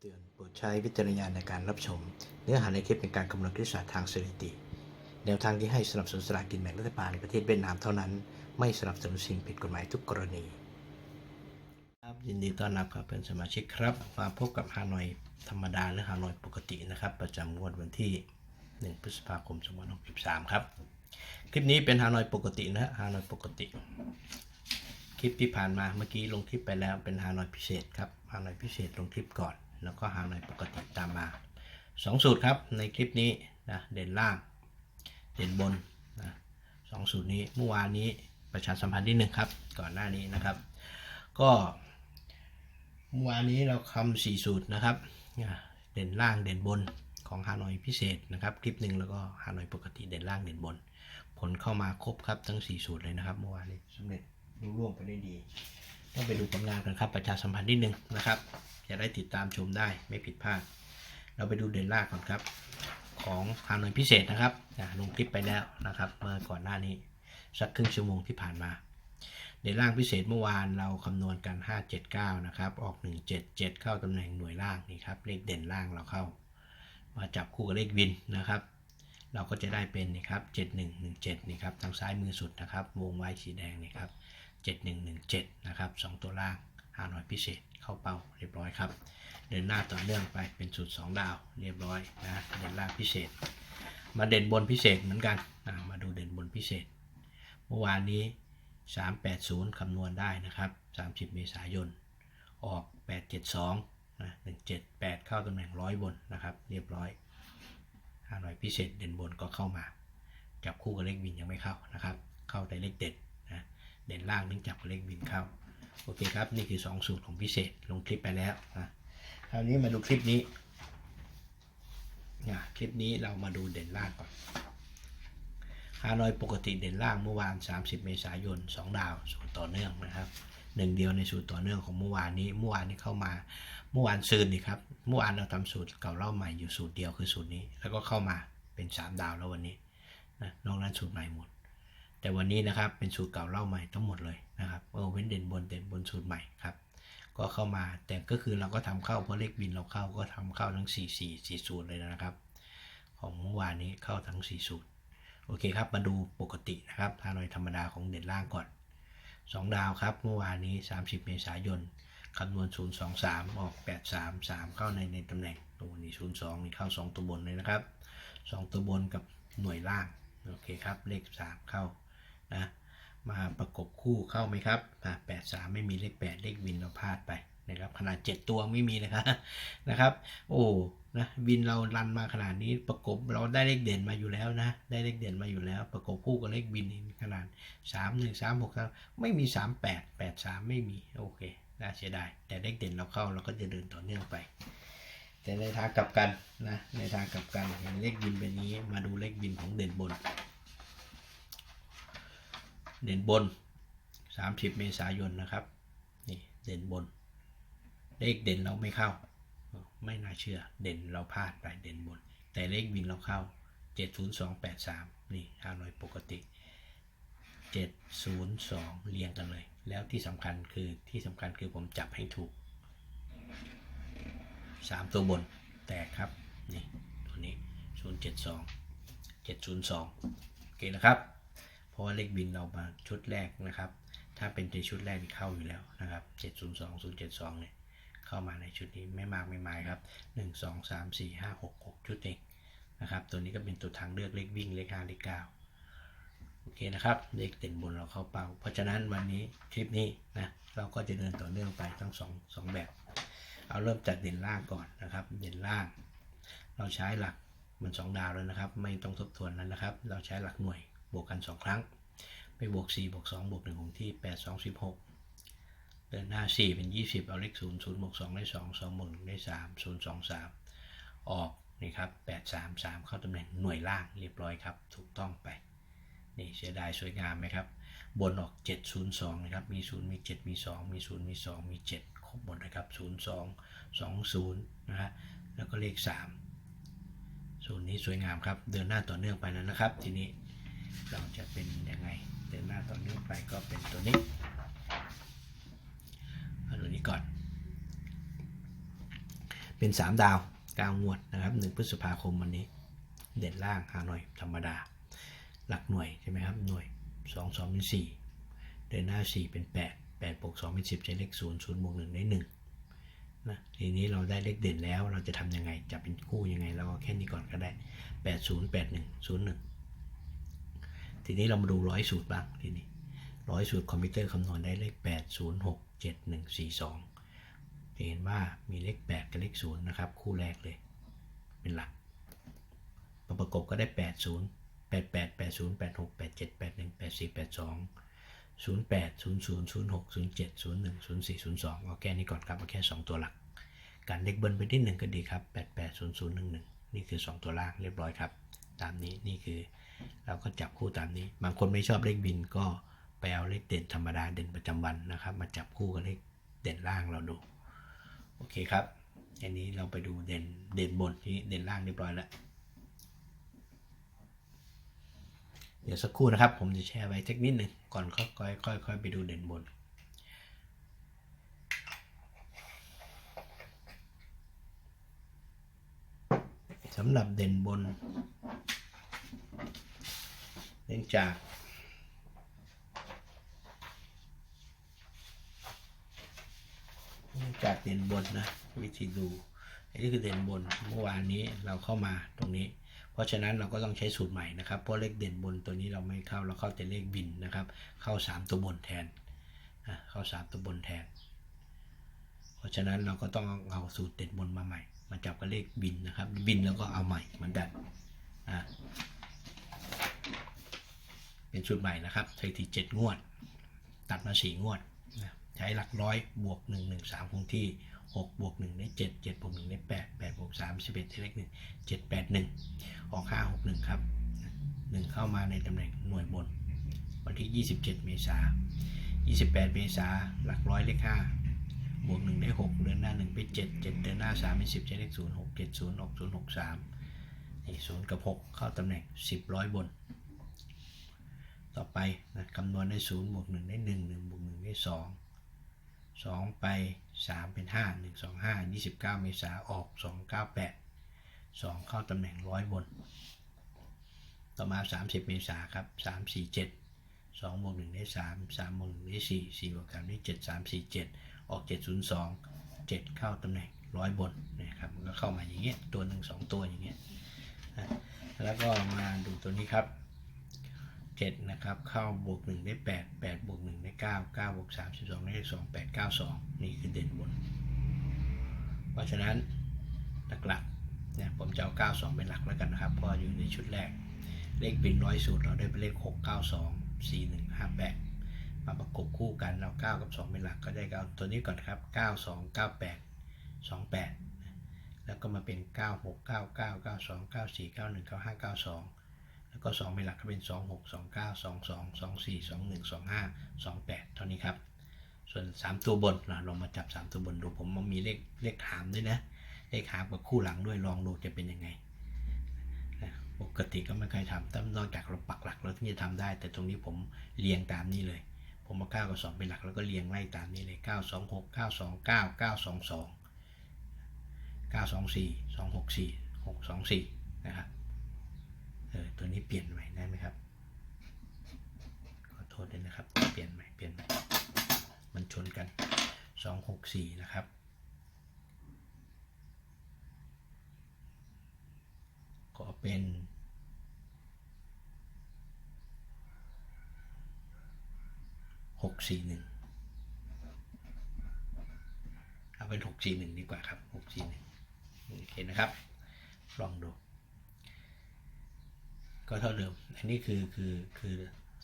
เตือนโปรดใช้วิจารณญาณในการรับชม เนื้อหาในคลิปเป็นการคำนวณคณิตศาสตร์ทางสถิติ แนวทางที่ให้สนับสนุนสลากกินแบ่งรัฐบาลในประเทศเวียดนามเท่านั้น ไม่สนับสนุนสิ่งผิดกฎหมายทุกกรณี ครับยินดีต้อนรับครับเป็นสมาชิกครับมาพบกับฮานอยธรรมดาหรือฮานอยปกตินะครับ ประจำงวดวันที่ 1 พฤษภาคม 2563 ครับ คลิปนี้เป็นฮานอยปกตินะฮานอยปกติคลิปที่ผ่านมาเมื่อกี้ลงคลิปไปแล้วเป็นฮานอยพิเศษครับฮานอยพิเศษลงคลิปก่อน แล้วก็ฮานอยปกติตามมาสองสูตรครับในคลิปนี้นะเด่นล่าง เด่นบนนะสองสูตรนี้เมื่อวานนี้ประชาสัมพันธ์ที่หนึ่งครับก่อนหน้านี้นะครับ ก็เมื่อวานนี้เราคำสี่สูตรนะครับ เด่นล่างเด่นบนของฮานอยพิเศษนะครับ คลิปหนึ่งแล้วก็ฮานอยปกติเด่นล่างเด่นบน ผลเข้ามาครบครับทั้ง 4 สูตรเลยนะครับเมื่อวานนี้สำเร็จรุ่ร่วงไปได้ดี ต้องไปดูผลงานกันครับประชาสัมพันธ์นิดนึงนะครับ จะได้ติดตามชมได้ไม่ผิดพลาด เราไปดูเด่นล่างก่อนครับ ของฮางนอยพิเศษนะครับลงคลิปไปแล้วนะครับ เมื่อก่อนหน้านี้สักครึ่งชั่วโมงที่ผ่านมาเด่นล่างพิเศษเมื่อวานเราคำนวณกัน 579 นะครับ ออก 177 เข้าตำแหน่งหน่วยล่างนี่ครับ เลขเด่นล่างเราเข้า มาจับคู่กับเลขวินนะครับ เราก็จะได้เป็นนี่ครับ 7117 นี่ครับ ทางซ้ายมือสุดนะครับ วงไว้สีแดงนี่ครับ 7117 นะครับ 2 ตัวล่าง5หน่อยพิเศษเข้าเป้าเรียบร้อยครับ เดินหน้าต่อเนื่องไปเป็นสูตร 2 ดาวเรียบร้อยนะเด่นล่างพิเศษ มาเด่นบนพิเศษเหมือนกันอ่ามาดูเด่นบนพิเศษ เมื่อวานนี้ 380 คำนวณได้นะครับ 30 เมษายน ออก 872นะ178 เข้าตำแหน่งร้อยบนนะครับ เรียบร้อยหาหน่อยพิเศษเด่นบนก็เข้ามาจับคู่กับเลขบินยังไม่เข้านะครับ เข้าแต่เลขเด่น เด่นล่างนึงจับกับเลขบินเข้าโอเคครับ นี่คือ 2 สูตรของพิเศษลงคลิปไปแล้วนะคราวนี้มาดูคลิปนี้นะคลิปนี้เรามาดูเด่นล่างก่อนฮานอยปกติเด่นล่างเมื่อวาน 30 เมษายน 2 ดาวสูตรต่อเนื่องนะครับหนึ่งเดียวในสูตรต่อเนื่องของเมื่อวานนี้เมื่อวานนี้เข้ามาเมื่อวานซืนนี่ครับเมื่อวานเราทำสูตรเก่าเล่าใหม่อยู่สูตรเดียวคือสูตรนี้ แล้วก็เข้ามาเป็น 3 ดาวแล้ววันนี้นะนอกนั้นสูตรใหม่หมด แต่วันนี้นะครับเป็นสูตรเก่าเล่าใหม่ทั้งหมดเลยนะครับเออเว้นเด่นบนเด่นบนสูตรใหม่ครับ ก็เข้ามาแต่ก็คือเราก็ทำเข้าเพราะเลขบินเราเข้าก็ทำเข้าทั้ง 4 4 4สูตรเลยนะครับ ของเมื่อวานนี้เข้าทั้ง 4 สูตรโอเคครับ มาดูปกตินะครับทานอยธรรมดาของเด่นล่างก่อน 2 ดาวครับเมื่อวานนี้ 30 เมษายนคำนวณ 023 ออก 833 เข้าในในตำแหน่งตัวนี้ 02 นี่เข้า 2 ตัวบนเลยนะครับ 2 ตัวบนกับหน่วยล่าง โอเคครับ เลข 3 เข้า นะมาประกบคู่เข้าไหมครับอะ83ไม่มีเลข8เลขวินเราพลาดไปนะครับขนาด 7 ตัวไม่มีเลยครับนะครับ โอ้นะวินเรารันมาขนาดนี้ประกบเราได้เลขเด่นมาอยู่แล้วนะ ได้เลขเด่นมาอยู่แล้ว ประกบคู่กับเลขวินนี่ขนาด 3 1 3 6 3ไม่มี 3 8 8 3 ไม่มีโอเคน่าเสียดายแต่เลขเด่นเราเข้าเราก็จะเดินต่อเนื่องไป แต่ในทางกลับกันนะในทางกลับกันเห็นเลขบินเป็นนี้มาดูเลขบินของเด่นบน เด่นบน 30 เมษายนนะครับ นี่เด่นบน เลขเด่นเราไม่เข้า ไม่น่าเชื่อ เด่นเราพลาดไปเด่นบน แต่เลขบินเราเข้า 70283 นี่ฮานอยปกติ 702 เรียงกันเลย แล้วที่สำคัญคือที่สำคัญคือผมจับให้ถูก 3 ตัวบน แตกครับ นี่ตัวนี้ 072 702 โอเคนะครับ ราะว่าเลขบินเรามาชุดแรกนะครับ ถ้าเป็นในชุดแรกนี่เข้าอยู่แล้วนะครับ 702 072 เนี่ย เข้ามาในชุดนี้ไม่มากไม่หมายครับ 1 2 3 4 5 6 6 ชุดเองนะครับ ตัวนี้ก็เป็นตัวทางเลือกเลขวิ่งเลข5เลข9โอเคนะครับ เลขเด่นบนเราเข้าเป้า เพราะฉะนั้นวันนี้คลิปนี้นะ เราก็จะเดินต่อเนื่องไปทั้งสองสองแบบ เอาเริ่มจากเด่นล่างก่อนนะครับ เด่นล่าง เราใช้หลักมันสองดาวแล้วนะครับ ไม่ต้องทบทวนแล้วนะครับ เราใช้หลักหน่วย บวกกัน 2 ครั้ง ไปบวก 4 บวก 2 บวก1ของที่ 8 2 16 เดินหน้า 4 เป็น 20 เอาเลข 0 0บวก2ได้ 2 2บวก1ได้ 3 0 2 3 ออกนี่ครับ 8 3 3 เข้าตำแหน่งหน่วยล่างเรียบร้อยครับ ถูกต้องไป นี่เสียดายสวยงามไหมครับ บนออก 702 นะครับ มี 0 มี 7 มี 2 มี 0 มี 2 มี 7 ครบหมดนะครับ 02 20 นะฮะ แล้วก็เลข 3ส่วนนี้สวยงามครับ เดินหน้าต่อเนื่องไปแล้วนะครับ ทีนี้ เราจะเป็นยังไงเดินหน้าต่อเนื่องไปก็เป็นตัวนี้เอาตัวนี้ก่อน เป็น 3 ดาว9งวดนะครับ 1 พฤษภาคมวันนี้ เด่นล่างหาหน่อยธรรมดา หลักหน่วยใช่ไหมครับ หน่วย 2 2เป็น4เดินหน้า 4 เป็น 8 8บวก2เป็น10ใช้เลข 0 0บวก1ได้1นะทีนี้เราได้เลขเด่นแล้วเราจะทำยังไงจะเป็นคู่ยังไงเราก็แค่นี้ก่อนก็ได้ 8 0 8 1 0 1 ทีนี้เรามาดูร้อยสูตรบ้างทีนี้ร้อยสูตรคอมพิวเตอร์คำนวณได้เลข 8 0 6 7 1 4 2จะเห็นว่ามีเลข 8 กับเลข 0 นะครับ คู่แรกเลย เป็นหลัก ประกบก็ได้ 8 0 8 8 8 0 8 6 8 7 8 1 8 4 8 2 0 8 0 0 0 6 0 7 0 1 0 4 0 2เอาแค่นี้ก่อนครับเอาแค่ 2 ตัวหลัก การเลขเบิ้ลไปที่หนึ่งก็ดีครับ 8 8 0 0 1 1 นี่คือ 2 ตัวล่างเรียบร้อยครับ ตามนี้นี่คือ เราก็จับคู่ตามนี้ บางคนไม่ชอบเลขบินก็ไปเอาเลขเด่นธรรมดาเด่นประจำวันนะครับ มาจับคู่กับเลขเด่นล่างเราดู โอเคครับ อันนี้เราไปดูเด่นเด่นบนที่เด่นล่างเรียบร้อยแล้ว เดี๋ยวสักครู่นะครับ ผมจะแชร์ไว้สักนิดหนึ่งก่อนค่อยค่อยค่อยไปดูเด่นบนสำหรับเด่นบน เนื่องจากเนื่องจากเด่นบนนะวิธีดูอันนี้คือเด่นบนเมื่อวานนี้เราเข้ามาตรงนี้ เพราะฉะนั้นเราก็ต้องใช้สูตรใหม่นะครับเพราะเลขเด่นบนตัวนี้เราไม่เข้าเราเข้าแต่เลขบินนะครับ เข้า 3 ตัวบนแทนเข้า 3 ตัวบนแทน เพราะฉะนั้นเราก็ต้องเอาสูตรเด่นบนมาใหม่ มาจับกับเลขบินนะครับ บินแล้วก็เอาใหม่เหมือนกันอะ เป็นชุดใหม่นะครับสถิติ7งวด ตัดมา4งวดนะใช้หลักร้อยบวก1 1 3คงที่6บวก1ได้7 7บวก1ได้8 8บวก3 11ได้เลข1 7 8 1ออก5 6 1ครับ1เข้ามาในตำแหน่งหน่วยบน วันที่27เมษายน28เมษาหลักร้อยเลข5บวก1ได้6เดินหน้า1ไป7 7เดินหน้า3เป็น10ใช้เลข0 6 7 0 6 0 6 3นี่0กับ6เข้าตำแหน่ง10ร้อยบน ต่อไปนะคำนวณได้0บวก1ได้ 1 1บวก1ได้ 2 2 ไป 3 เป็น 5 1 2 5 29 เมษาออก 2 9 8 2 เข้าตำแหน่งร้อยบน ต่อมา 30 เมษาครับ 3 4 7 2บวก1ได้ 3 3บวก1ได้ 4 4บวก3ได้ 7 3 4 7 ออก 7 0 2 7 เข้าตำแหน่งร้อยบนนะครับมันก็เข้ามาอย่างเงี้ยตัวหนึ่งสองตัวอย่างเงี้ยนะแล้วก็มาดูตัวนี้ครับ 7นะครับเข้าบวก 1 ได้ 8 8 บวก 1 ได้ 9 9 บวก 3 12 ได้ 2 8 9 2 นี่คือเด่นบน เพราะฉะนั้นหลักๆเนี่ยผมจะเอา 92 เป็นหลักแล้วกันนะครับ เพราะอยู่ในชุดแรก เลขบินร้อยสูตรเราได้เป็นเลข 6 9 2 4 1 5 8 มาประกบคู่กันเรา 9 กับ 2 เป็นหลักก็ได้เอาตัวนี้ก่อนครับ 9 2 9 8 2 8 แล้วก็มาเป็น 9 6 9 9 9 2 9 4 9 1 9 5 9 2 แล้วก็ 2 เป็นหลักก็เป็น 2 6 2 9 2 2 2 4 2 1 2 5 2 8 เท่านี้ครับ ส่วน 3 ตัวบนเราลองมาจับ 3 ตัวบนดูผมมันมีเลขเลขหามด้วยนะ เลขหามกับคู่หลังด้วยลองดูจะเป็นยังไงปกติก็ไม่เคยทำแต่นอกจากเราปักหลักเราถึงจะทำได้ แต่ตรงนี้ผมเรียงตามนี้เลย ผมมา9กับ2เป็นหลักแล้วก็เรียงไล่ตามนี้เลย 9 2 6 9 2 9 9 2 2 9 2 4 2 6 4 6 2 4 นะครับ เออตัวนี้ เปลี่ยนใหม่ได้ไหมครับ ขอโทษด้วยนะครับ เปลี่ยนใหม่ เปลี่ยนใหม่ มันชนกัน 2 6 4 นะครับ ขอเป็นหกสี่หนึ่งเอาเป็นหกสี่หนึ่งดีกว่าครับหกสี่หนึ่งโอเคนะครับ ลองดู ก็เท่าเดิม อันนี้คือคือคือ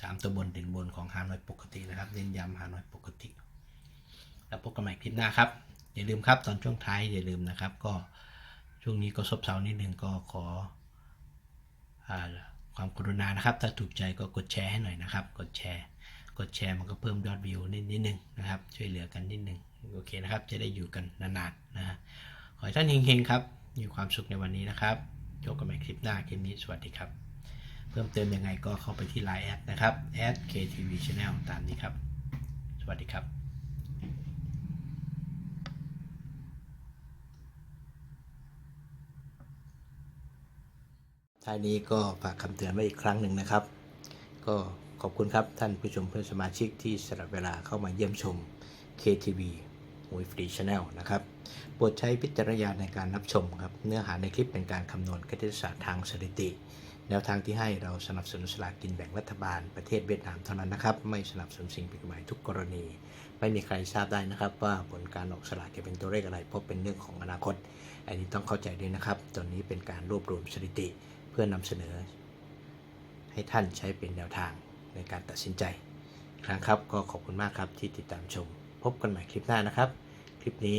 สามตัวบนเด่นบนของฮานอยปกตินะครับเน้นย้ำฮานอยปกติ แล้วพบกันใหม่คลิปหน้าครับ อย่าลืมครับตอนช่วงท้ายอย่าลืมนะครับ ก็ช่วงนี้ก็ซบเซานิดนึงก็ขออความกรุณานะครับ ถ้าถูกใจก็กดแชร์ให้หน่อยนะครับ กดแชร์ กดแชร์มันก็เพิ่มยอดวิวนิดนิดนึงนะครับ ช่วยเหลือกันนิดนึงโอเคนะครับ จะได้อยู่กันนานๆนะฮะขอให้ท่านเฮงๆครับ มีความสุขในวันนี้นะครับเจอกันใหม่คลิปหน้าคลิปนี้สวัสดีครับ เพิ่มเติมยังไงก็เข้าไปที่ไลน์แอดนะครับแอด KTV Channel ตามนี้ครับ สวัสดีครับท้ายนี้ก็ฝากคำเตือนไว้อีกครั้งหนึ่งนะครับ ก็ขอบคุณครับท่านผู้ชมเพื่อนสมาชิกที่สละเวลาเข้ามาเยี่ยมชม KTV มวยฟรีชาแนลนะครับโปรดใช้พิจารณาในการรับชมครับ เนื้อหาในคลิปเป็นการคำนวณคณิตศาสตร์ทางสถิติ แนวทางที่ให้เราสนับสนุนสลากกินแบ่งรัฐบาลประเทศเวียดนามเท่านั้นนะครับ ไม่สนับสนุนสิ่งผิดกฎหมายทุกกรณี ไม่มีใครทราบได้นะครับ ว่าผลการออกสลากจะเป็นตัวเลขอะไร เพราะเป็นเรื่องของอนาคต อันนี้ต้องเข้าใจด้วยนะครับ ตอนนี้เป็นการรวบรวมสถิติเพื่อนำเสนอ ให้ท่านใช้เป็นแนวทางในการตัดสินใจครั้งครับก็ขอบคุณมากครับที่ติดตามชม พบกันใหม่คลิปหน้านะครับ คลิปนี้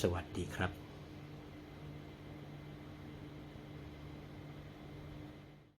สวัสดีครับ